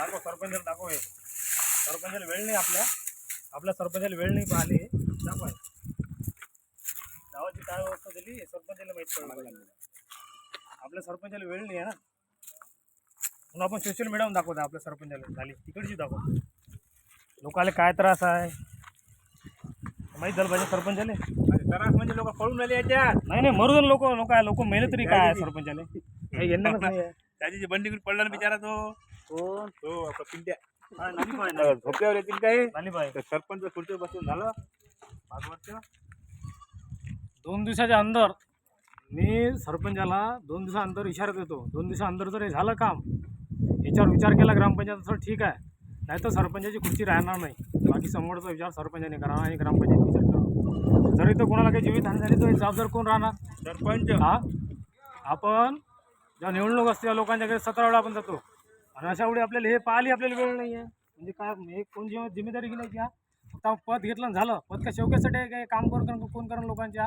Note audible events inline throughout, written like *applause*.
दाखव सरपंचाला दाखव हे. सरपंचाला वेळ नाही आपल्या. आपल्या सरपंचाला वेळ नाही आली. दाखव. गावाची काय व्यवस्था दिली सरपंचाला माहीत आपल्या सरपंचाला वेळ नाही आहे ना. म्हणून आपण सोशल मीडियावर दाखवतो आपल्या सरपंचाला. झाली तिकडची दाखव. लोकाला काय त्रास आहे? माहीत झालं पाहिजे सरपंचाले? त्रास म्हणजे लोक पळून आले याच्यात. नाही नाही मरू लोक लोक आहे लोक मेले तरी काय सरपंचाले? *laughs* आहे त्याची बंडी पडला ना बिचारा तो. कोण हो आपला पिंट्या. हा. झोपल्यावर येतील काय. तर सरपंच खुर्चीवर बसून झालं. दोन दिवसाच्या अंदर मी सरपंचाला दोन दिवसानंतर इशारा देतो. दोन दिवसानंतर जर हे झालं काम याच्यावर विचार केला ग्रामपंचायत तर ठीक आहे. नाही तर सरपंचाची खुर्ची राहणार नाही. बाकी समोरचा विचार सरपंचाने करावा आणि ग्रामपंचायत विचार करावा. जर इथं कोणाला काही जीवितहानी झाली तर हे जबाबदार कोण राहणार? सरपंच. हा? आपण जेव्हा निवडणूक असते तेव्हा लोकांच्या घरी सतरा वेळा आपण जातो. आणि अशा वेळी आपल्याला हे पाहिली आपल्याला वेळ नाही आहे म्हणजे काय हे कोण जेव्हा जिम्मेदारी घ्यायची हा फक्त पद घेतलं झालं. पद का शेवक्यासाठी काय काम करून कोण करण लोकांच्या?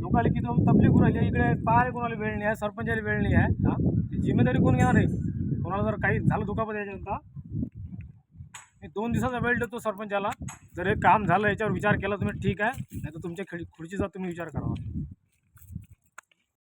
लोकांना किती तकलीफ राहिली इकडे पाहायला कोणाला वेळ नाही आहे सरपंचाला वेळ नाही आहे हा जिम्मेदारी कोण घेणार आहे? कोणाला जर काही झालं दुखापत याच्यानंतर? मी दोन दिवसाचा वेळ देतो सरपंचाला. जर हे काम झालं याच्यावर विचार केला तुम्ही ठीक आहे. नाही तर तुमच्या खिड खुर्चीचा तुम्ही विचार करावा